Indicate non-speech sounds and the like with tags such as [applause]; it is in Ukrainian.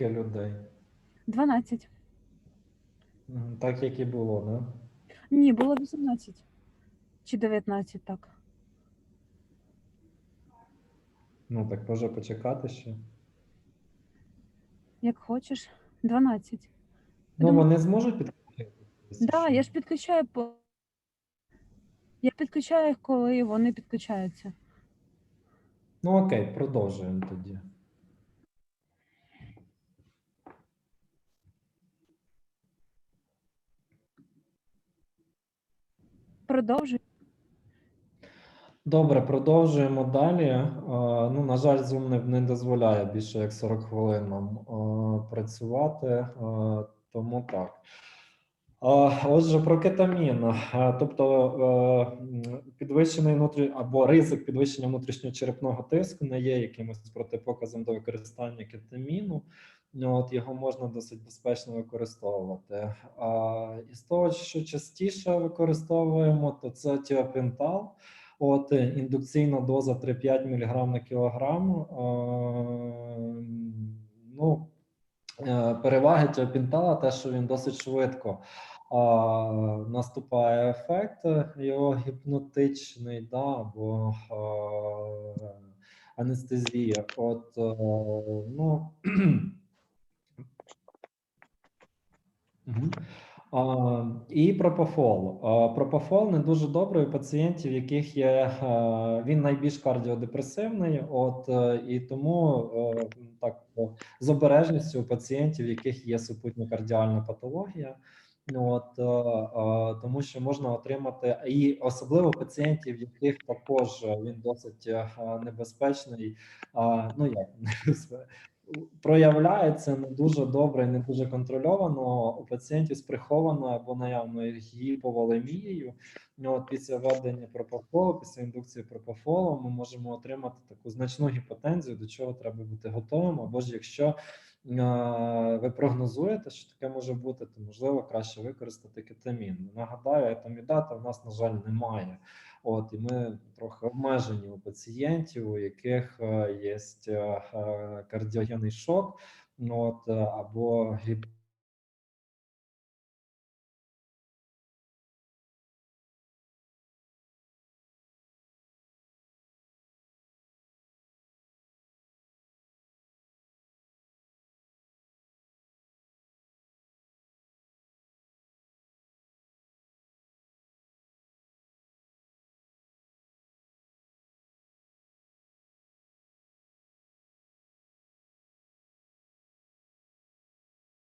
людей? 12. Мгм, Так, як і було, да? Ні, було 18. Чи 19, так. Ну, так може почекати ще. Як хочеш. 12. Ну, думаю- вони зможуть підключити? Так, да, я ж підключаю по. Я підключаю їх, коли вони підключаються. Ну, окей, продовжуємо тоді. Продовжуй. Добре, продовжуємо далі. Е, Ну, на жаль, Zoom не, дозволяє більше як 40 хвилин нам е, працювати, е, тому так. Отже, про кетамін. Тобто підвищений внутрі... або ризик підвищення внутрішньочерепного тиску не є якимось протипоказом до використання кетаміну. Ну, От його можна досить безпечно використовувати. А, і з того, що частіше використовуємо, то це тіопентал. От е, індукційна доза 3-5 мг на кілограм. Ну, е, переваги тіопентала те, що він досить швидко а, наступає ефект е, його гіпнотичний, да, або анестезія. От, ну, [clears throat] Мгм. А, і пропофол. Пропофол не дуже добрий у пацієнтів, яких є е, він найбільш кардіодепресивний. От е, і тому е, так з обережністю у пацієнтів, яких є супутня кардіальна патологія. От, тому що можна отримати, і особливо пацієнтів, яких також він досить небезпечний. Ну як [laughs] проявляється не дуже добре, не дуже контрольовано у пацієнтів з прихованою або наявною гіповолемією. Ну, От після введення пропофолу, після індукції пропофолу, ми можемо отримати таку значну гіпотензію, до чого треба бути готовим. Або ж якщо ви прогнозуєте, що таке може бути, то можливо краще використати кетамін. Нагадаю, етамідата в нас, на жаль, немає. От і ми трохи обмежені у пацієнтів, у яких е, є е, кардіогенний шок, ну, от, е, або гіп-